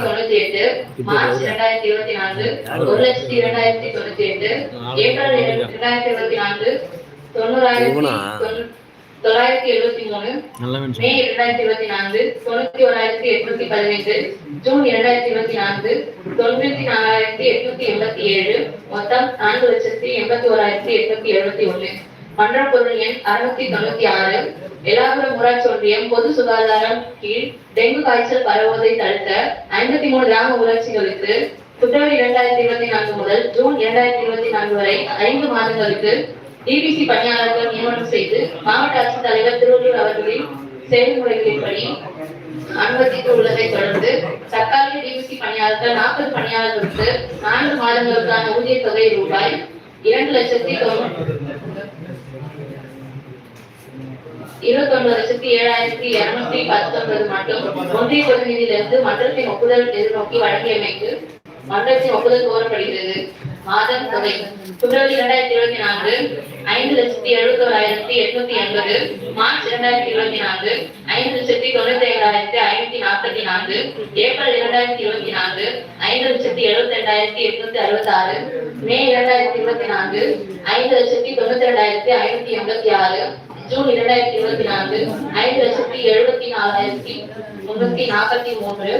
தொண்ணூத்தி எட்டு மார்ச் இரண்டாயிரத்தி இருபத்தி நான்கு ஒரு லட்சத்தி இரண்டாயிரத்தி தொண்ணூத்தி எட்டு ஏப்ரல் இரண்டாயிரத்தி இருபத்தி நான்கு தொண்ணூறாயிரத்தி தொண்ணூ- தொள்ளாயிரத்தி எழுபத்தி மூணு மே இரண்டாயிரத்தி இருபத்தி நான்கு தொண்ணூத்தி ஓராயிரத்தி எட்நூத்தி பதினைந்து ஜூன் இரண்டாயிரத்தி இருபத்தி நான்கு தொண்ணூத்தி நாலாயிரத்தி எட்நூத்தி எண்பத்தி ஏழு மொத்தம் நான்கு லட்சத்தி எண்பத்தி ஓராயிரத்தி எட்நூத்தி எழுபத்தி ஒண்ணு மன்ற பொருள் எண் அறுநூத்தி தொண்ணூத்தி ஆறு எல்லாபுரம் ஊராட்சி ஒன்றியம் பொது சுகாதாரம் கீழ் டெங்கு காய்ச்சல் பரவுவதை தடுக்க ஐம்பத்தி மூணு கிராம ஊராட்சிகளுக்கு பிப்ரவரி இரண்டாயிரத்தி இருபத்தி நான்கு முதல் ஜூன் இரண்டாயிரத்தி இருபத்தி நான்கு வரை ஐந்து மாதங்களுக்கு டிபிசி பணியாளர்கள் நியமனம் செய்து மாவட்ட ஆட்சித்தலைவர் திருவள்ளூர் அவர்களின் செயல்முறைகளின்படி அனுமதித்து உள்ளதை தொடர்ந்து தற்காலிக டிபிசி பணியாளர்கள் நாற்பது பணியாளர்களுக்கு நான்கு மாதங்களுக்கான ஊதிய தொகை ரூபாய் இரண்டு லட்சத்தி இருபத்தி இருபத்தொன்பது லட்சத்தி ஏழாயிரத்தி இருநூத்தி பத்தொன்பது மட்டும் ஒன்றிய பிரதிநிதியிலிருந்து மன்றத்தின் ஒப்புதல் எதிர்நோக்கி வழங்கியமைக்கு மன்றத்தின் ஒப்புதல் கோரப்படுகிறது. மாதம் தொகை. பிப்ரவரி இரண்டாயிரத்தி இருபத்தி நான்கு ஐந்து லட்சத்தி எழுபத்தி ஓராயிரத்தி எட்நூத்தி எண்பது. மார்ச் இரண்டாயிரத்தி இருபத்தி நான்கு ஐந்து லட்சத்தி தொண்ணூத்தி ஏழாயிரத்தி ஐநூத்தி நாற்பத்தி நான்கு. ஏப்ரல் இரண்டாயிரத்தி இருபத்தி நான்கு ஐந்து லட்சத்தி எழுபத்தி ரெண்டாயிரத்தி எட்நூத்தி அறுபத்தி ஆறு மே இரண்டாயிரத்தி இருபத்தி நான்கு ஐந்து லட்சத்தி தொண்ணூத்தி ரெண்டாயிரத்தி ஐநூத்தி எண்பத்தி ஆறு. ஜூன் இரண்டாயிரத்தி இருபத்தி நான்கு ஐந்து லட்சத்தி எழுபத்தி நாலாயிரத்தி முன்னூத்தி நாற்பத்தி மூன்று.